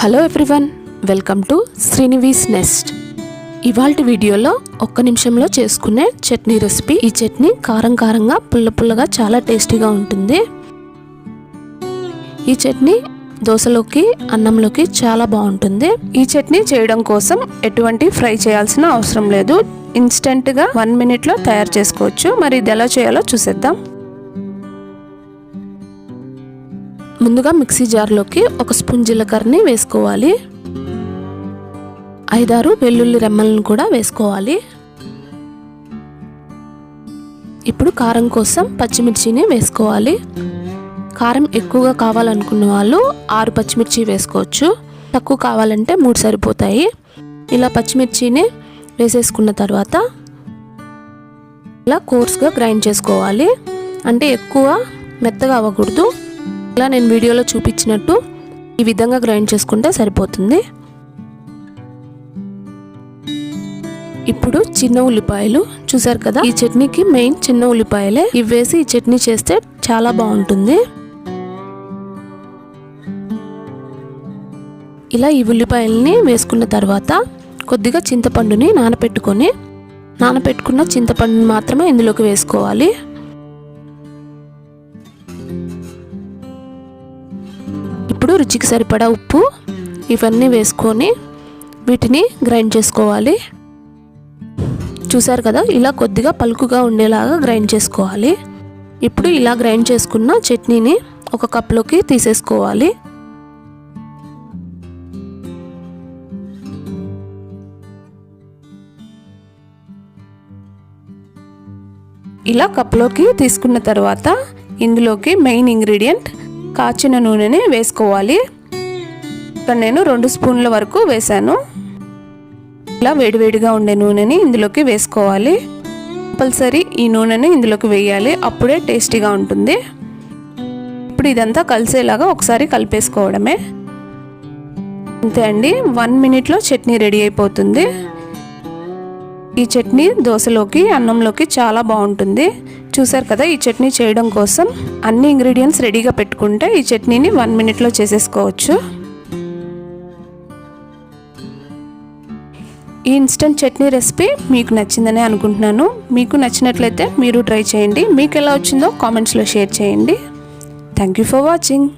Hello everyone welcome to Srinivas nest ఇవాళ వీడియోలో ఒక్క నిమిషంలో చేసుకునే చట్నీ రెసిపీ. ఈ చట్నీ కారం కారంగా పుల్ల పుల్లగా చాలా టేస్టీగా ఉంటుంది. ఈ చట్నీ దోశలోకి అన్నంలోకి చాలా బాగుంటుంది. ఈ చట్నీ చేయడం కోసం ఎటువంటి ఫ్రై చేయాల్సిన అవసరం లేదు. ఇన్స్టెంట్గా వన్ మినిట్లో తయారు చేసుకోవచ్చు. మరి ఇది ఎలా చేయాలో చూసేద్దాం. ముందుగా మిక్సీ జార్లోకి ఒక స్పూన్ జీలకర్రని వేసుకోవాలి. ఐదారు వెల్లుల్లి రెమ్మలను కూడా వేసుకోవాలి. ఇప్పుడు కారం కోసం పచ్చిమిర్చిని వేసుకోవాలి. కారం ఎక్కువగా కావాలనుకున్న వాళ్ళు ఆరు పచ్చిమిర్చి వేసుకోవచ్చు. తక్కువ కావాలంటే మూడు సరిపోతాయి. ఇలా పచ్చిమిర్చిని వేసేసుకున్న తర్వాత ఇలా కోర్స్గా గ్రైండ్ చేసుకోవాలి. అంటే ఎక్కువ మెత్తగా అవ్వకూడదు. ఇలా నేను వీడియోలో చూపించినట్టు ఈ విధంగా గ్రైండ్ చేసుకుంటే సరిపోతుంది. ఇప్పుడు చిన్న ఉల్లిపాయలు చూసారు కదా? ఈ చట్నీకి మెయిన్ చిన్న ఉల్లిపాయలే. ఇవి వేసి ఈ చట్నీ చేస్తే చాలా బాగుంటుంది. ఇలా ఈ ఉల్లిపాయల్ని వేసుకున్న తర్వాత కొద్దిగా చింతపండుని నానపెట్టుకొని నానపెట్టుకున్న చింతపండుని మాత్రమే ఇందులోకి వేసుకోవాలి. రుచికి సరిపడా ఉప్పు ఇవన్నీ వేసుకొని వీటిని గ్రైండ్ చేసుకోవాలి. చూసారు కదా ఇలా కొద్దిగా పలుకుగా ఉండేలాగా గ్రైండ్ చేసుకోవాలి. ఇప్పుడు ఇలా గ్రైండ్ చేసుకున్న చట్నీని ఒక కప్లోకి తీసేసుకోవాలి. ఇలా కప్లోకి తీసుకున్న తర్వాత ఇందులోకి మెయిన్ ఇంగ్రీడియంట్ కాచిన నూనెని వేసుకోవాలి. ఇక్కడ నేను రెండు స్పూన్ల వరకు వేశాను. ఇలా వేడివేడిగా ఉండే నూనెని ఇందులోకి వేసుకోవాలి. కంపల్సరీ ఈ నూనెని ఇందులోకి వేయాలి. అప్పుడే టేస్టీగా ఉంటుంది. ఇప్పుడు ఇదంతా కలిసేలాగా ఒకసారి కలిపేసుకోవడమే. అంతే అండి. వన్ మినిట్లో చట్నీ రెడీ అయిపోతుంది. ఈ చట్నీ దోశలోకి అన్నంలోకి చాలా బాగుంటుంది. చూసారు కదా ఈ చట్నీ చేయడం కోసం అన్ని ఇంగ్రీడియంట్స్ రెడీగా పెట్టుకుంటే ఈ చట్నీని వన్ మినిట్లో చేసేసుకోవచ్చు. ఈ ఇన్స్టెంట్ చట్నీ రెసిపీ మీకు నచ్చిందని అనుకుంటున్నాను. మీకు నచ్చినట్లయితే మీరు ట్రై చేయండి. మీకు ఎలా వచ్చిందో కామెంట్స్లో షేర్ చేయండి. Thank you for watching.